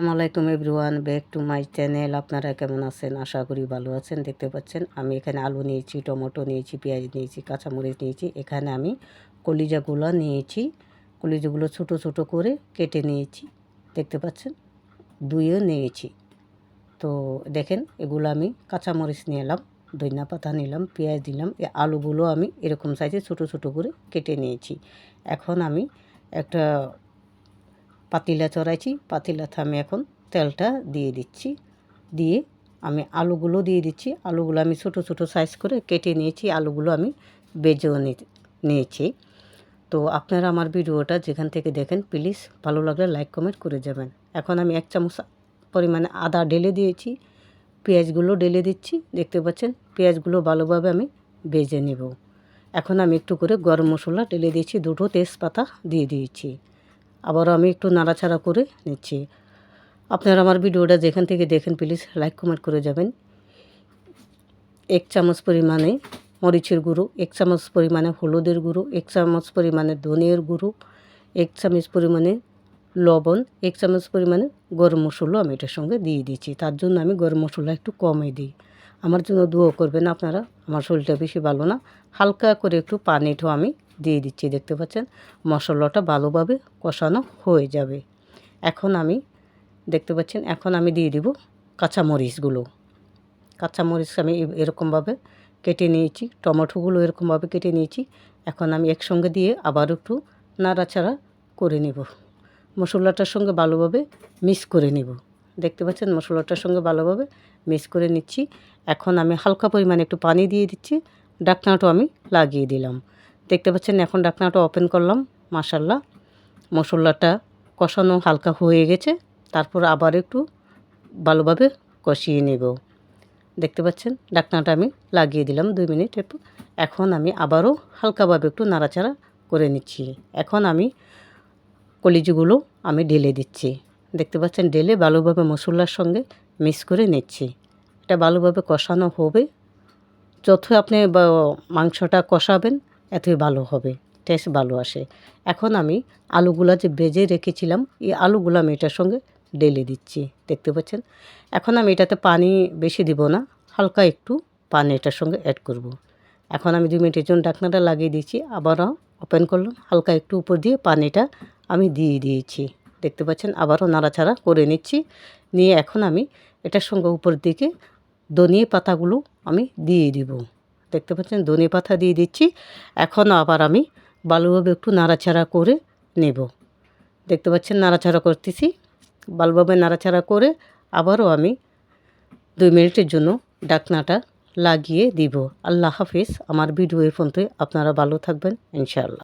আসসালামু আলাইকুম everyone, back to my channel. আপনারা কেমন আছেন? আশা করি ভালো আছেন। দেখতে পাচ্ছেন, আমি এখানে আলু নিয়েছি, টমেটো নিয়েছি, পেঁয়াজ নিয়েছি, কাঁচামরিচ নিয়েছি। এখানে আমি কলিজাগুলো নিয়েছি। কলিজাগুলো ছোট ছোট করে কেটে নিয়েছি। দেখতে পাচ্ছেন, দুইও নিয়েছি। তো দেখেন, এগুলো আমি কাঁচামরিচ নিলাম, ধনিয়া পাতা নিলাম, পেঁয়াজ দিলাম এই আলুগুলো আমি এরকম সাইজে ছোট ছোট করে কেটে নিয়েছি। এখন আমি একটা পাতিলা চড়াইছি পাতিলাতে আমি এখন তেলটা দিয়ে দিচ্ছি। দিয়ে আমি আলুগুলো দিয়ে দিচ্ছি। আলুগুলো আমি ছোট ছোট সাইজ করে কেটে নিয়েছি। আলুগুলো আমি বেজেও নিয়েছি। তো আপনারা আমার ভিডিওটা যেখান থেকে দেখেন প্লিজ ভালো লাগলে লাইক কমেন্ট করে যাবেন। এখন আমি এক চামচ পরিমাণে আদা ঢেলে দিয়েছি। পেঁয়াজগুলো ঢেলে দিচ্ছি। দেখতে পাচ্ছেন, পেঁয়াজগুলো ভালোভাবে আমি বেজে নেব। এখন আমি একটু করে গরম মশলা ঢেলে দিয়েছি। দুটো তেজপাতা দিয়ে দিয়েছি। আবারও আমি একটু নাড়াচাড়া করে নিচ্ছি। আপনারা আমার ভিডিওটা যেখান থেকে দেখেন প্লিজ লাইক কমেন্ট করে যাবেন। এক চামচ পরিমাণে মরিচের গুঁড়ো, এক চামচ পরিমাণে হলুদের গুঁড়ো, এক চামচ পরিমাণে ধনের গুঁড়ো, এক চামচ পরিমাণে লবণ, এক চামচ পরিমাণে গরম মশলা আমি এটার সঙ্গে দিয়ে দিচ্ছি। তার জন্য আমি গরম মশলা একটু কমে দিই। আমার জন্য দুয়ো করবেন আপনারা, আমার শরীরটা বেশি ভালো না। হালকা করে একটু পানিটাও আমি দিয়ে দিচ্ছি, দেখতে পাচ্ছেন? মশলাটা ভালোভাবে কষানো হয়ে যাবে। এখন আমি, দেখতে পাচ্ছেন? এখন আমি দিয়ে দিব কাঁচামরিচগুলো। কাঁচামরিচ আমি এরকমভাবে কেটে নিয়েছি, টমেটোগুলো এরকমভাবে কেটে নিয়েছি। এখন আমি একসঙ্গে দিয়ে আবার একটু নাড়াচাড়া করে নেব। মশলাটার সঙ্গে ভালোভাবে মিক্স করে নেব। দেখতে পাচ্ছেন? মশলাটার সঙ্গে ভালোভাবে মিক্স করে নিচ্ছি। এখন আমি হালকা পরিমাণে একটু পানি দিয়ে দিচ্ছি। ডাকনাটাও আমি লাগিয়ে দিলাম। দেখতে পাচ্ছেন, এখন ডাকনাটা ওপেন করলাম মাসাল্লাহ মশলাটা কষানো হালকা হয়ে গেছে, তারপর আবার একটু ভালোভাবে কষিয়ে নেব। দেখতে পাচ্ছেন ডাকনাটা আমি লাগিয়ে দিলাম দুই মিনিট এখন আমি আবারও হালকাভাবে একটু নাড়াচাড়া করে নিচ্ছি। এখন আমি কলিজিগুলো আমি ঢেলে দিচ্ছি। দেখতে পাচ্ছেন, ঢেলে ভালোভাবে মশলার সঙ্গে মিক্স করে নিচ্ছি। এটা ভালোভাবে কষানো হবে। যত আপনি মাংসটা কষাবেন এতই ভালো হবে টেস্ট ভালো আসে। এখন আমি আলুগুলা যে বেজে রেখেছিলাম, এই আলুগুলো আমি এটার সঙ্গে ডেলে দিচ্ছি, দেখতে পাচ্ছেন? এখন আমি এটাতে পানি বেশি দিব না, হালকা একটু পানি এটার সঙ্গে অ্যাড করব। এখন আমি দু মিনিটের জন্য ডাকনাটা লাগিয়ে দিয়েছি, আবারও ওপেন করলাম, হালকা একটু উপর দিয়ে পানিটা আমি দিয়ে দিয়েছি, দেখতে পাচ্ছেন? আবারও নাড়াচাড়া করে নিচ্ছি, নিয়ে এখন আমি এটার সঙ্গে উপর দিকে ধনিয়ে পাতাগুলো আমি দিয়ে দিব। দেখতে পাচ্ছেন, ধনে পাতা দিয়ে দিচ্ছি। এখন আবার আমি ভালোভাবে একটু নাড়াচাড়া করে নেব। দেখতে পাচ্ছেন, নাড়াচাড়া করতেছি। ভালোভাবে নাড়াচাড়া করে আবারও আমি দুই মিনিটের জন্য ডাকনাটা লাগিয়ে দিব। আল্লাহ হাফিজ। আমার ভিডিও এর পর্যন্ত আপনারা ভালো থাকবেন, ইনশাআল্লাহ।